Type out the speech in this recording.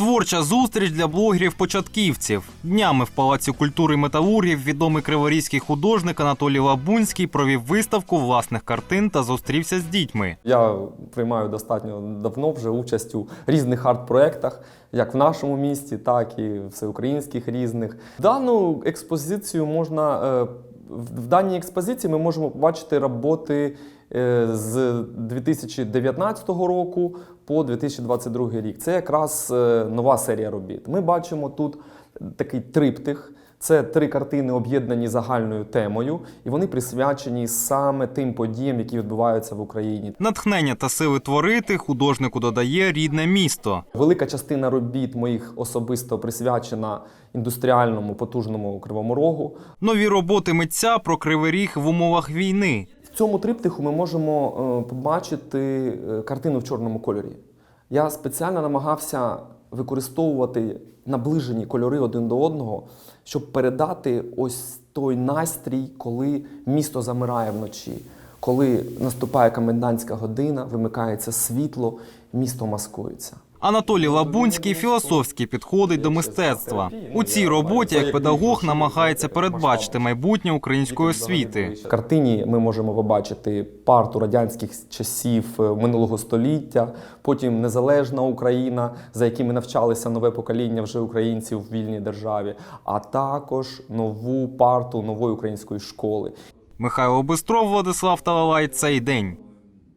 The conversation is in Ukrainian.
Творча зустріч для блогерів-початківців. Днями в Палаці культури металургів відомий криворізький художник Анатолій Лабунський провів виставку власних картин та зустрівся з дітьми. Я приймаю достатньо давно вже участь у різних арт-проєктах, як в нашому місті, так і всеукраїнських різних. Дану експозицію можна е, в даній експозиції ми можемо побачити роботи е, з 2019 року по 2022 рік. Це якраз е, нова серія робіт. Ми бачимо тут такий триптих. Це три картини, об'єднані загальною темою, і вони присвячені саме тим подіям, які відбуваються в Україні. Натхнення та сили творити художнику додає рідне місто. Велика частина робіт моїх особисто присвячена індустріальному потужному кривому рогу. Нові роботи митця про кривий ріг в умовах війни. В цьому триптиху ми можемо е, побачити е, картину в чорному кольорі. Я спеціально намагався використовувати наближені кольори один до одного, щоб передати ось той настрій, коли місто замирає вночі, коли наступає комендантська година, вимикається світло, місто маскується. Анатолій Лабунський філософськи підходить до мистецтва. У цій роботі як педагог намагається передбачити майбутнє української освіти. В картині ми можемо побачити парту радянських часів е, минулого століття, потім незалежна Україна, за якими навчалися нове покоління вже українців в вільній державі, а також нову парту нової української школи. Михайло Бистров, Владислав Талалай. Цей день.